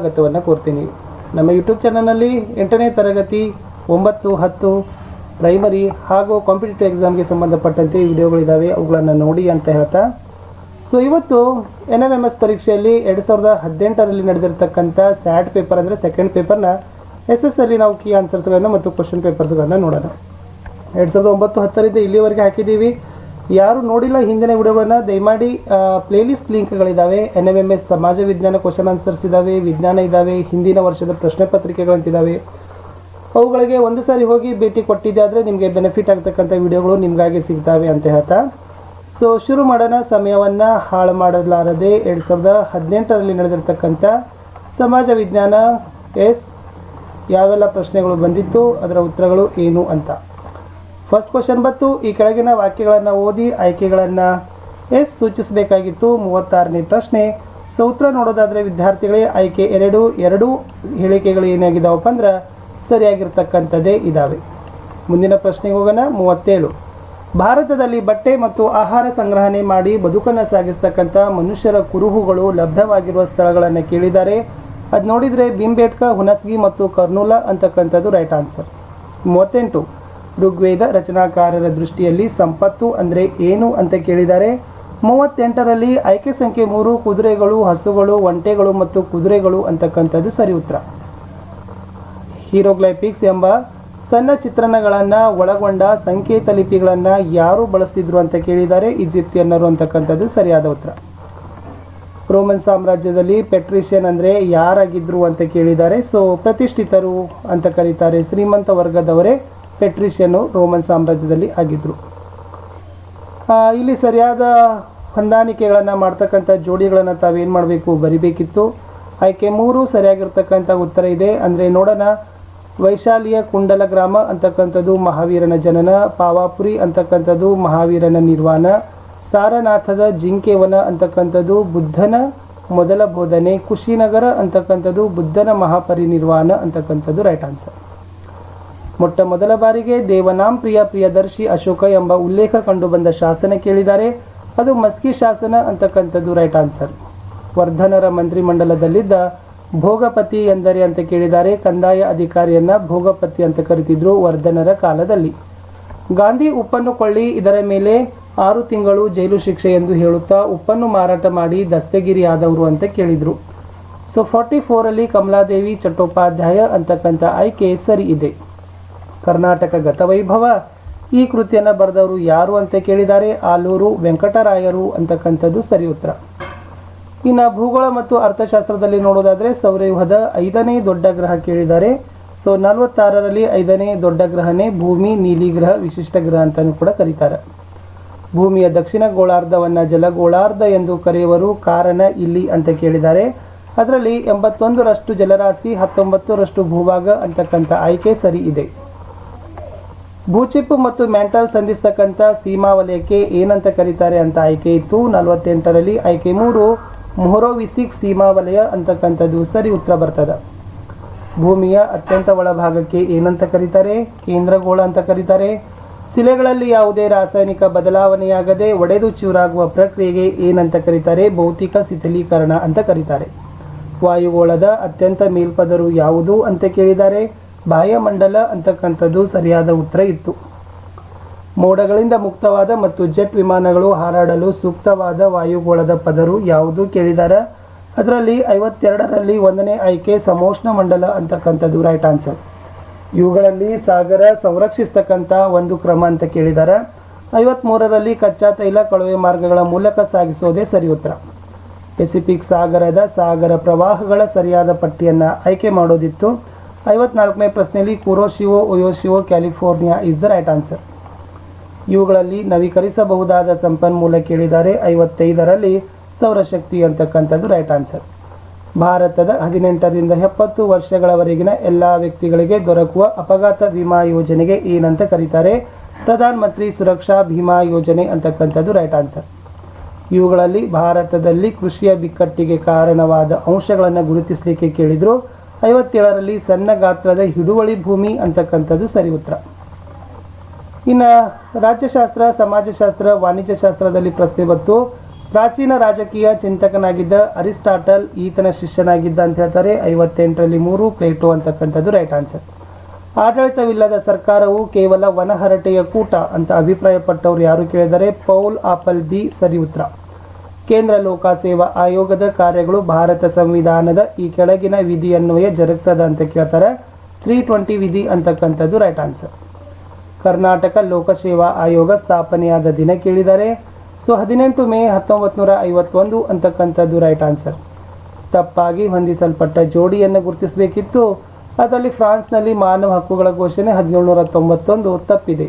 ಸ್ವಾಗತವನ್ನು ಕೋರ್ತೀನಿ. ನಮ್ಮ ಯೂಟ್ಯೂಬ್ ಚಾನಲ್ನಲ್ಲಿ ಎಂಟನೇ ತರಗತಿ, ಒಂಬತ್ತು, ಹತ್ತು ಪ್ರೈಮರಿ ಹಾಗೂ ಕಾಂಪಿಟೇಟಿವ್ ಎಕ್ಸಾಮ್ಗೆ ಸಂಬಂಧಪಟ್ಟಂತೆ ವಿಡಿಯೋಗಳಿದ್ದಾವೆ ಅವುಗಳನ್ನು ನೋಡಿ ಅಂತ ಹೇಳ್ತಾ. ಸೊ ಇವತ್ತು ಎನ್ ಎಂ ಎಸ್ ಪರೀಕ್ಷೆಯಲ್ಲಿ ಎರಡು ಸಾವಿರದ ಹದಿನೆಂಟರಲ್ಲಿ ನಡೆದಿರ್ತಕ್ಕಂಥ ಸ್ಯಾಡ್ ಪೇಪರ್ ಅಂದರೆ ಸೆಕೆಂಡ್ ಪೇಪರ್ನ ಎಸ್ ಎಸ್ ಅಲ್ಲಿ ನಾವು ಕೀ ಆನ್ಸರ್ಸ್ಗಳನ್ನು ಮತ್ತು ಕ್ವಶನ್ ಪೇಪರ್ಸ್ಗಳನ್ನು ನೋಡೋಣ. ಎರಡು ಸಾವಿರದ ಒಂಬತ್ತು, ಹತ್ತರಿಂದ ಇಲ್ಲಿವರೆಗೆ ಹಾಕಿದ್ದೀವಿ. ಯಾರು ನೋಡಿಲ್ಲ, ಹಿಂದಿನ ವಿಡಿಯೋಗಳನ್ನು ದಯಮಾಡಿ ಪ್ಲೇಲಿಸ್ಟ್ ಲಿಂಕ್ಗಳಿದ್ದಾವೆ ಎನ್ ಎಂ ಎಂ ಎಸ್ ಸಮಾಜ ವಿಜ್ಞಾನ ಕ್ವಶನ್ ಆನ್ಸರ್ಸ್ ಇದ್ದಾವೆ ವಿಜ್ಞಾನ ಇದ್ದಾವೆ ಹಿಂದಿನ ವರ್ಷದ ಪ್ರಶ್ನೆ ಪತ್ರಿಕೆಗಳಂತಿದ್ದಾವೆ ಅವುಗಳಿಗೆ ಒಂದು ಸಾರಿ ಹೋಗಿ ಭೇಟಿ ಕೊಟ್ಟಿದ್ದೆ ಆದರೆ ನಿಮಗೆ ಬೆನಿಫಿಟ್ ಆಗ್ತಕ್ಕಂಥ ವಿಡಿಯೋಗಳು ನಿಮಗಾಗಿ ಸಿಗ್ತಾವೆ ಅಂತ ಹೇಳ್ತಾ. ಸೊ ಶುರು ಮಾಡೋಣ. ಸಮಯವನ್ನು ಹಾಳು ಮಾಡಲಾರದೆ ಎರಡು ಸಾವಿರದ ಹದಿನೆಂಟರಲ್ಲಿ ನಡೆದಿರ್ತಕ್ಕಂಥ ಸಮಾಜ ವಿಜ್ಞಾನ ಎಸ್ ಯಾವೆಲ್ಲ ಪ್ರಶ್ನೆಗಳು ಬಂದಿತ್ತು, ಅದರ ಉತ್ತರಗಳು ಏನು ಅಂತ. ಫಸ್ಟ್ ಕ್ವಶನ್ ಬಂತು. ಈ ಕೆಳಗಿನ ವಾಕ್ಯಗಳನ್ನು ಓದಿ ಆಯ್ಕೆಗಳನ್ನು ಎಸ್ ಸೂಚಿಸಬೇಕಾಗಿತ್ತು. ಮೂವತ್ತಾರನೇ ಪ್ರಶ್ನೆ. ಸೂತ್ರ ನೋಡೋದಾದರೆ ವಿದ್ಯಾರ್ಥಿಗಳೇ, ಆಯ್ಕೆ ಎರಡು ಎರಡು ಹೇಳಿಕೆಗಳು ಏನಾಗಿದ್ದಾವಪ್ಪ ಅಂದ್ರೆ ಸರಿಯಾಗಿರ್ತಕ್ಕಂಥದ್ದೇ ಇದ್ದಾವೆ ಮುಂದಿನ ಪ್ರಶ್ನೆಗೆ ಹೋಗೋಣ. ಮೂವತ್ತೇಳು. ಭಾರತದಲ್ಲಿ ಬಟ್ಟೆ ಮತ್ತು ಆಹಾರ ಸಂಗ್ರಹಣೆ ಮಾಡಿ ಬದುಕನ್ನು ಸಾಗಿಸ್ತಕ್ಕಂಥ ಮನುಷ್ಯರ ಕುರುಹುಗಳು ಲಭ್ಯವಾಗಿರುವ ಸ್ಥಳಗಳನ್ನು ಕೇಳಿದ್ದಾರೆ. ಅದು ನೋಡಿದರೆ ಬಿಂಬೇಟ್ಕ ಹುನಸ್ಗಿ ಮತ್ತು ಕರ್ನೂಲ ಅಂತಕ್ಕಂಥದ್ದು ರೈಟ್ ಆನ್ಸರ್ ಮೂವತ್ತೆಂಟು. ಋಗ್ವೇದ ರಚನಾಕಾರರ ದೃಷ್ಟಿಯಲ್ಲಿ ಸಂಪತ್ತು ಅಂದರೆ ಏನು ಅಂತ ಕೇಳಿದ್ದಾರೆ. ಮೂವತ್ತೆಂಟರಲ್ಲಿ ಆಯ್ಕೆ ಸಂಖ್ಯೆ ಮೂರು ಕುದುರೆಗಳು, ಹಸುಗಳು, ಒಂಟೆಗಳು ಮತ್ತು ಕುದುರೆಗಳು ಅಂತಕ್ಕಂಥದ್ದು ಸರಿ ಉತ್ತರ. ಹೀರೋಗ್ಲೈಪಿಕ್ಸ್ ಎಂಬ ಸಣ್ಣ ಚಿತ್ರಣಗಳನ್ನು ಒಳಗೊಂಡ ಸಂಕೇತ ಲಿಪಿಗಳನ್ನು ಯಾರು ಬಳಸ್ತಿದ್ರು ಅಂತ ಕೇಳಿದ್ದಾರೆ. ಈಜಿಪ್ತಿಯನ್ನರು ಅಂತಕ್ಕಂಥದ್ದು ಸರಿಯಾದ ಉತ್ತರ. ರೋಮನ್ ಸಾಮ್ರಾಜ್ಯದಲ್ಲಿ ಪೆಟ್ರಿಷಿಯನ್ ಅಂದರೆ ಯಾರಾಗಿದ್ದರು ಅಂತ ಕೇಳಿದ್ದಾರೆ. ಸೊ, ಪ್ರತಿಷ್ಠಿತರು ಅಂತ ಕರೀತಾರೆ ಶ್ರೀಮಂತ ವರ್ಗದವರೇ. ಪೆಟ್ರಿಷಿಯನು ರೋಮನ್ ಸಾಮ್ರಾಜ್ಯದಲ್ಲಿ ಆಗಿದ್ದರು ಇಲ್ಲಿ ಸರಿಯಾದ ಹೊಂದಾಣಿಕೆಗಳನ್ನು ಮಾಡ್ತಕ್ಕಂಥ ಜೋಡಿಗಳನ್ನು ತಾವೇನು ಮಾಡಬೇಕು, ಬರಿಬೇಕಿತ್ತು. ಆಯ್ಕೆ ಮೂರು ಸರಿಯಾಗಿರ್ತಕ್ಕಂಥ ಉತ್ತರ ಇದೆ. ಅಂದರೆ ನೋಡೋಣ, ವೈಶಾಲಿಯ ಕುಂಡಲ ಗ್ರಾಮ ಅಂತಕ್ಕಂಥದ್ದು ಮಹಾವೀರನ ಜನನ, ಪಾವಾಪುರಿ ಅಂತಕ್ಕಂಥದ್ದು ಮಹಾವೀರನ ನಿರ್ವಾಣ, ಸಾರನಾಥದ ಜಿಂಕೆವನ ಅಂತಕ್ಕಂಥದ್ದು ಬುದ್ಧನ ಮೊದಲ ಬೋಧನೆ, ಕುಶಿನಗರ ಅಂತಕ್ಕಂಥದ್ದು ಬುದ್ಧನ ಮಹಾಪರಿನಿರ್ವಾಣ ಅಂತಕ್ಕಂಥದ್ದು ರೈಟ್ ಆನ್ಸರ್ ಮೊಟ್ಟ ಮೊದಲ ಬಾರಿಗೆ ದೇವನಾಂ ಪ್ರಿಯ ಪ್ರಿಯದರ್ಶಿ ಅಶೋಕ ಎಂಬ ಉಲ್ಲೇಖ ಕಂಡುಬಂದ ಶಾಸನ ಕೇಳಿದ್ದಾರೆ ಅದು ಮಸ್ಕಿ ಶಾಸನ ಅಂತಕ್ಕಂಥದ್ದು ರೈಟ್ ಆನ್ಸರ್ ವರ್ಧನರ ಮಂತ್ರಿಮಂಡಲದಲ್ಲಿದ್ದ ಭೋಗಪತಿ ಎಂದರೆ ಅಂತ ಕೇಳಿದ್ದಾರೆ ಕಂದಾಯ ಅಧಿಕಾರಿಯನ್ನ ಭೋಗಪತಿ ಅಂತ ಕರೀತಿದ್ರು ವರ್ಧನರ ಕಾಲದಲ್ಲಿ. ಗಾಂಧಿ ಉಪ್ಪನ್ನು ಕೊಳ್ಳಿ, ಇದರ ಮೇಲೆ ಆರು ತಿಂಗಳು ಜೈಲು ಶಿಕ್ಷೆ ಎಂದು ಹೇಳುತ್ತಾ ಉಪ್ಪನ್ನು ಮಾರಾಟ ಮಾಡಿ ದಸ್ತಗಿರಿಯಾದವರು ಅಂತ ಕೇಳಿದ್ರು. ಸೊ ಫಾರ್ಟಿ ಫೋರಲ್ಲಿ ಕಮಲಾದೇವಿ ಚಟ್ಟೋಪಾಧ್ಯಾಯ ಅಂತಕ್ಕಂಥ ಆಯ್ಕೆ ಸರಿ ಇದೆ. ಕರ್ನಾಟಕ ಗತವೈಭವ. ಈ ಕೃತಿಯನ್ನು ಬರೆದವರು ಯಾರು ಅಂತ ಕೇಳಿದ್ದಾರೆ ಆಲೂರು ವೆಂಕಟರಾಯರು ಅಂತಕ್ಕಂಥದ್ದು ಸರಿ ಉತ್ತರ. ಇನ್ನು ಭೂಗೋಳ ಮತ್ತು ಅರ್ಥಶಾಸ್ತ್ರದಲ್ಲಿ ನೋಡೋದಾದರೆ ಸೌರವ್ಯೂಹದ ಐದನೇ ದೊಡ್ಡ ಗ್ರಹ ಕೇಳಿದ್ದಾರೆ ಸೊ, ನಲವತ್ತಾರರಲ್ಲಿ ಐದನೇ ದೊಡ್ಡ ಗ್ರಹನೇ ಭೂಮಿ, ನೀಲಿ ಗ್ರಹ, ವಿಶಿಷ್ಟ ಗ್ರಹ ಅಂತಲೂ ಕೂಡ ಕರೀತಾರೆ. ಭೂಮಿಯ ದಕ್ಷಿಣ ಗೋಳಾರ್ಧವನ್ನು ಜಲಗೋಳಾರ್ಧ ಎಂದು ಕರೆಯುವರು ಕಾರಣ ಇಲ್ಲಿ ಅಂತ ಕೇಳಿದ್ದಾರೆ. ಅದರಲ್ಲಿ ಎಂಬತ್ತೊಂದರಷ್ಟು ಜಲರಾಶಿ, ಹತ್ತೊಂಬತ್ತರಷ್ಟು ಭೂಭಾಗ ಅಂತಕ್ಕಂಥ ಆಯ್ಕೆ ಸರಿ ಇದೆ. ಭೂಚಿಪ್ಪು ಮತ್ತು ಮ್ಯಾಂಟಲ್ ಸಂಧಿಸ್ತಕ್ಕಂಥ ಸೀಮಾ ವಲಯಕ್ಕೆ ಏನಂತ ಕರೀತಾರೆ ಅಂತ ಆಯ್ಕೆ ಇತ್ತು. ನಲವತ್ತೆಂಟರಲ್ಲಿ ಆಯ್ಕೆ ಮೂರು, ಮೊಹರೋವಿಸಿಕ್ ಸೀಮಾ ವಲಯ ಅಂತಕ್ಕಂಥದ್ದು. ಸರಿ, ಉತ್ತರ ಬರ್ತದೆ. ಭೂಮಿಯ ಅತ್ಯಂತ ಒಳಭಾಗಕ್ಕೆ ಏನಂತ ಕರೀತಾರೆ? ಕೇಂದ್ರಗೋಳ ಅಂತ ಕರೀತಾರೆ. ಶಿಲೆಗಳಲ್ಲಿ ಯಾವುದೇ ರಾಸಾಯನಿಕ ಬದಲಾವಣೆಯಾಗದೆ ಒಡೆದು ಚೂರಾಗುವ ಪ್ರಕ್ರಿಯೆಗೆ ಏನಂತ ಕರೀತಾರೆ? ಭೌತಿಕ ಶಿಥಿಲೀಕರಣ ಅಂತ ಕರೀತಾರೆ. ವಾಯುಗೋಳದ ಅತ್ಯಂತ ಮೇಲ್ಪದರು ಯಾವುದು ಅಂತ ಕೇಳಿದ್ದಾರೆ. ಬಾಹ್ಯಮಂಡಲ ಅಂತಕ್ಕಂಥದ್ದು ಸರಿಯಾದ ಉತ್ತರ ಇತ್ತು. ಮೋಡಗಳಿಂದ ಮುಕ್ತವಾದ ಮತ್ತು ಜೆಟ್ ವಿಮಾನಗಳು ಹಾರಾಡಲು ಸೂಕ್ತವಾದ ವಾಯುಗೋಳದ ಪದರು ಯಾವುದು ಕೇಳಿದಾರ? ಅದರಲ್ಲಿ ಐವತ್ತೆರಡರಲ್ಲಿ ಒಂದನೇ ಆಯ್ಕೆ ಸಮೋಷ್ಣ ಮಂಡಲ ಅಂತಕ್ಕಂಥದ್ದು ರೈಟ್ ಆನ್ಸರ್ ಇವುಗಳಲ್ಲಿ ಸಾಗರ ಸಂರಕ್ಷಿಸ್ತಕ್ಕಂಥ ಒಂದು ಕ್ರಮ ಅಂತ ಕೇಳಿದ್ದಾರೆ ಐವತ್ಮೂರರಲ್ಲಿ ಕಚ್ಚಾ ತೈಲ ಕಳುವೆ ಮಾರ್ಗಗಳ ಮೂಲಕ ಸಾಗಿಸೋದೇ ಸರಿ ಉತ್ತರ. ಪೆಸಿಫಿಕ್ ಸಾಗರದ ಸಾಗರ ಪ್ರವಾಹಗಳ ಸರಿಯಾದ ಪಟ್ಟಿಯನ್ನು ಆಯ್ಕೆ ಮಾಡೋದಿತ್ತು. ಐವತ್ನಾಲ್ಕನೇ ಪ್ರಶ್ನೆಯಲ್ಲಿ Kuroshio Oyashio California is the right answer ಇವುಗಳಲ್ಲಿ ನವೀಕರಿಸಬಹುದಾದ ಸಂಪನ್ಮೂಲ ಕೇಳಿದ್ದಾರೆ ಐವತ್ತೈದರಲ್ಲಿ ಸೌರಶಕ್ತಿ ಅಂತಕ್ಕಂಥದ್ದು ರೈಟ್ ಆನ್ಸರ್ ಭಾರತದ ಹದಿನೆಂಟರಿಂದ ಎಪ್ಪತ್ತು ವರ್ಷಗಳವರೆಗಿನ ಎಲ್ಲ ವ್ಯಕ್ತಿಗಳಿಗೆ ದೊರಕುವ ಅಪಘಾತ ವಿಮಾ ಯೋಜನೆಗೆ ಏನಂತ ಕರೀತಾರೆ? ಪ್ರಧಾನ ಮಂತ್ರಿ ಸುರಕ್ಷಾ ಭೀಮಾ ಯೋಜನೆ ಅಂತಕ್ಕಂಥದ್ದು ರೈಟ್ ಆನ್ಸರ್ ಇವುಗಳಲ್ಲಿ ಭಾರತದಲ್ಲಿ ಕೃಷಿಯ ಬಿಕ್ಕಟ್ಟಿಗೆ ಕಾರಣವಾದ ಅಂಶಗಳನ್ನು ಗುರುತಿಸಲಿಕ್ಕೆ ಕೇಳಿದ್ರು. ಐವತ್ತೇಳರಲ್ಲಿ ಸಣ್ಣ ಗಾತ್ರದ ಹಿಡುವಳಿ ಭೂಮಿ ಅಂತಕ್ಕಂಥದ್ದು ಸರಿ ಉತ್ತರ ಇನ್ನು ರಾಜ್ಯಶಾಸ್ತ್ರ, ಸಮಾಜಶಾಸ್ತ್ರ, ವಾಣಿಜ್ಯಶಾಸ್ತ್ರದಲ್ಲಿ ಪ್ರಶ್ನೆ ಬಂತು. ಪ್ರಾಚೀನ ರಾಜಕೀಯ ಚಿಂತಕನಾಗಿದ್ದ ಅರಿಸ್ಟಾಟಲ್ ಈತನ ಶಿಷ್ಯನಾಗಿದ್ದ ಅಂತ ಹೇಳ್ತಾರೆ. ಐವತ್ತೆಂಟರಲ್ಲಿ ಮೂರು, ಪ್ಲೇಟೋ ಅಂತಕ್ಕಂಥದ್ದು ರೈಟ್ ಆನ್ಸರ್. ಆಡಳಿತವಿಲ್ಲದ ಸರ್ಕಾರವು ಕೇವಲ ವನಹರಟೆಯ ಕೂಟ ಅಂತ ಅಭಿಪ್ರಾಯಪಟ್ಟವರು ಯಾರು ಕೇಳಿದರೆ ಪೌಲ್ ಆಪಲ್ ಬಿ ಸರಿ ಉತ್ತರ ಕೇಂದ್ರ ಲೋಕಸೇವಾ ಆಯೋಗದ ಕಾರ್ಯಗಳು ಭಾರತ ಸಂವಿಧಾನದ ಈ ಕೆಳಗಿನ ವಿಧಿಯನ್ವಯ ಜರುಗ್ತದ ಅಂತ ಕೇಳ್ತಾರೆ. ತ್ರೀ ಟ್ವೆಂಟಿ ವಿಧಿ ಅಂತಕ್ಕಂಥದ್ದು ರೈಟ್ ಆನ್ಸರ್ ಕರ್ನಾಟಕ ಲೋಕಸೇವಾ ಆಯೋಗ ಸ್ಥಾಪನೆಯಾದ ದಿನ ಕೇಳಿದ್ದಾರೆ ಸೊ ಹದಿನೆಂಟು ಮೇ ಹತ್ತೊಂಬತ್ತು ನೂರ ಐವತ್ತೊಂದು ಅಂತಕ್ಕಂಥದ್ದು ರೈಟ್ ಆನ್ಸರ್ ತಪ್ಪಾಗಿ ಹೊಂದಿಸಲ್ಪಟ್ಟ ಜೋಡಿಯನ್ನು ಗುರುತಿಸಬೇಕಿತ್ತು. ಅದರಲ್ಲಿ ಫ್ರಾನ್ಸ್ನಲ್ಲಿ ಮಾನವ ಹಕ್ಕುಗಳ ಘೋಷಣೆ ಹದಿನೇಳುನೂರ ತೊಂಬತ್ತೊಂದು ತಪ್ಪಿದೆ.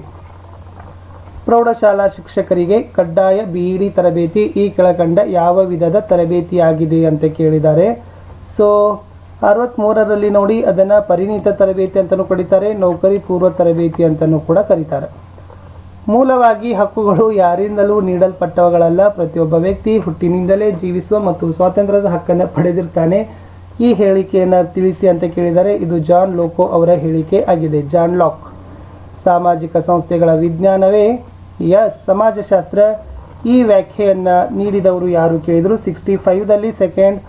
ಪ್ರೌಢಶಾಲಾ ಶಿಕ್ಷಕರಿಗೆ ಕಡ್ಡಾಯ ಬಿಇಡಿ ತರಬೇತಿ ಈ ಕೆಳಕಂಡ ಯಾವ ವಿಧದ ತರಬೇತಿಯಾಗಿದೆ ಅಂತ ಕೇಳಿದ್ದಾರೆ. ಸೊ ಅರವತ್ತ್ಮೂರರಲ್ಲಿ ನೋಡಿ ಅದನ್ನು ಪರಿಣಿತ ತರಬೇತಿ ಅಂತಲೂ ಕರೀತಾರೆ, ನೌಕರಿ ಪೂರ್ವ ತರಬೇತಿ ಅಂತಲೂ ಕೂಡ ಕರೀತಾರೆ. ಮೂಲವಾಗಿ ಹಕ್ಕುಗಳು ಯಾರಿಂದಲೂ ನೀಡಲ್ಪಟ್ಟವುಗಳಲ್ಲ, ಪ್ರತಿಯೊಬ್ಬ ವ್ಯಕ್ತಿ ಹುಟ್ಟಿನಿಂದಲೇ ಜೀವಿಸುವ ಮತ್ತು ಸ್ವಾತಂತ್ರ್ಯದ ಹಕ್ಕನ್ನು ಪಡೆದಿರ್ತಾನೆ. ಈ ಹೇಳಿಕೆಯನ್ನು ತಿಳಿಸಿ ಅಂತ ಕೇಳಿದರೆ ಇದು ಜಾನ್ ಲೋಕೋ ಅವರ ಹೇಳಿಕೆ ಆಗಿದೆ. ಜಾನ್ ಲಾಕ್, ಸಾಮಾಜಿಕ ಸಂಸ್ಥೆಗಳ ವಿಜ್ಞಾನವೇ ಎಸ್ ಸಮಾಜಶಾಸ್ತ್ರ ಈ ವ್ಯಾಖ್ಯೆಯನ್ನು ನೀಡಿದವರು ಯಾರು ಕೇಳಿದರು? ಸಿಕ್ಸ್ಟಿ ಫೈವ್ದಲ್ಲಿ ಸೆಕೆಂಡ್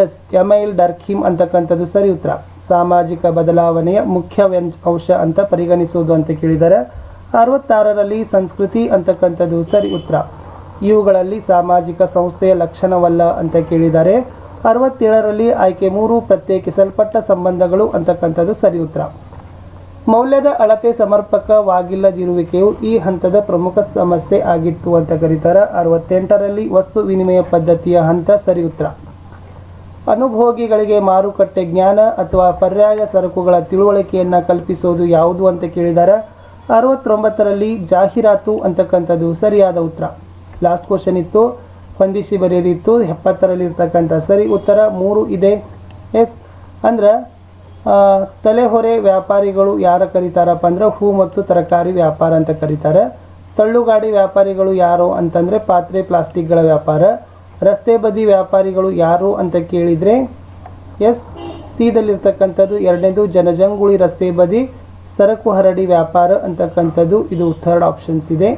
ಎಸ್ ಎಮೈಲ್ ಡರ್ಕಿಮ್ ಅಂತಕ್ಕಂಥದ್ದು ಸರಿ ಉತ್ತರ. ಸಾಮಾಜಿಕ ಬದಲಾವಣೆಯ ಮುಖ್ಯ ಅಂಶ ಅಂತ ಪರಿಗಣಿಸುವುದು ಅಂತ ಕೇಳಿದರೆ. ಅರವತ್ತಾರರಲ್ಲಿ ಸಂಸ್ಕೃತಿ ಅಂತಕ್ಕಂಥದ್ದು ಸರಿ ಉತ್ತರ. ಇವುಗಳಲ್ಲಿ ಸಾಮಾಜಿಕ ಸಂಸ್ಥೆಯ ಲಕ್ಷಣವಲ್ಲ ಅಂತ ಕೇಳಿದ್ದಾರೆ ಅರವತ್ತೇಳರಲ್ಲಿ ಆಯ್ಕೆ ಮೂರು ಪ್ರತ್ಯೇಕಿಸಲ್ಪಟ್ಟ ಸಂಬಂಧಗಳು ಅಂತಕ್ಕಂಥದ್ದು ಸರಿ ಉತ್ತರ. ಮೌಲ್ಯದ ಅಳತೆ ಸಮರ್ಪಕವಾಗಿಲ್ಲದಿರುವಿಕೆಯು ಈ ಹಂತದ ಪ್ರಮುಖ ಸಮಸ್ಯೆ ಆಗಿತ್ತು ಅಂತ ಕರೀತಾರೆ ಅರವತ್ತೆಂಟರಲ್ಲಿ ವಸ್ತು ವಿನಿಮಯ ಪದ್ಧತಿಯ ಹಂತ ಸರಿ ಉತ್ತರ. ಅನುಭೋಗಿಗಳಿಗೆ ಮಾರುಕಟ್ಟೆ ಜ್ಞಾನ ಅಥವಾ ಪರ್ಯಾಯ ಸರಕುಗಳ ತಿಳುವಳಿಕೆಯನ್ನು ಕಲ್ಪಿಸೋದು ಯಾವುದು ಅಂತ ಕೇಳಿದಾರ ಅರವತ್ತೊಂಬತ್ತರಲ್ಲಿ ಜಾಹೀರಾತು ಅಂತಕ್ಕಂಥದ್ದು ಸರಿಯಾದ ಉತ್ತರ. ಲಾಸ್ಟ್ ಕ್ವಶನ್ ಇತ್ತು, ಹೊಂದಿಸಿ ಬರೆಯಲಿತ್ತು ಎಪ್ಪತ್ತರಲ್ಲಿ ಇರ್ತಕ್ಕಂಥ ಸರಿ ಉತ್ತರ ಮೂರು ಇದೆ. ಎಸ್ ಅಂದ್ರೆ ತಲೆಹೊರೆ ವ್ಯಾಪಾರಿಗಳು ಯಾರು ಕರೀತಾರಪ್ಪ ಅಂದ್ರೆ ಹೂ ಮತ್ತು ತರಕಾರಿ ವ್ಯಾಪಾರ ಅಂತ ಕರೀತಾರೆ. ತಳ್ಳುಗಾಡಿ ವ್ಯಾಪಾರಿಗಳು ಯಾರು ಅಂತಂದರೆ ಪಾತ್ರೆ ಪ್ಲಾಸ್ಟಿಕ್ಗಳ ವ್ಯಾಪಾರ. ರಸ್ತೆ ಬದಿ ವ್ಯಾಪಾರಿಗಳು ಯಾರು ಅಂತ ಕೇಳಿದರೆ, ಎಸ್, ಸಿದಲ್ಲಿರ್ತಕ್ಕಂಥದ್ದು ಎರಡನೇದು ಜನಜಂಗುಳಿ ರಸ್ತೆ ಬದಿ, ಸರಕು ಹರಡಿ ವ್ಯಾಪಾರ ಅಂತಕ್ಕಂಥದ್ದು ಇದು ಥರ್ಡ್ ಆಪ್ಷನ್ಸ್ ಇದೆ.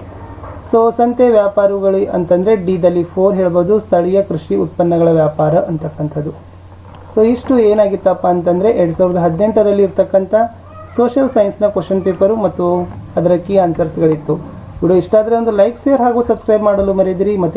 ಸೊ, ಸಂತೆ ವ್ಯಾಪಾರಿಗಳು ಅಂತಂದರೆ ಡಿದಲ್ಲಿ ಫೋರ್ ಹೇಳ್ಬೋದು, ಸ್ಥಳೀಯ ಕೃಷಿ ಉತ್ಪನ್ನಗಳ ವ್ಯಾಪಾರ ಅಂತಕ್ಕಂಥದ್ದು. ಸೊ ಇಷ್ಟು ಏನಾಗಿತ್ತಪ್ಪ ಅಂತಂದರೆ ಎರಡು ಸಾವಿರದ ಹದಿನೆಂಟರಲ್ಲಿ ಇರ್ತಕ್ಕಂಥ ಸೋಷಿಯಲ್ ಸೈನ್ಸ್ನ ಕ್ವಶನ್ ಪೇಪರು ಮತ್ತು ಅದರ ಕೀ ಆನ್ಸರ್ಸ್ಗಳಿತ್ತು ವಿಡಿಯೋ ಇಷ್ಟ ಆದರೆ ಒಂದು ಲೈಕ್ ಶೇರ್ ಹಾಗೂ ಸಬ್ಸ್ಕ್ರೈಬ್ ಮಾಡಲು ಮರೆಯದಿರಿ ಮತ್ತು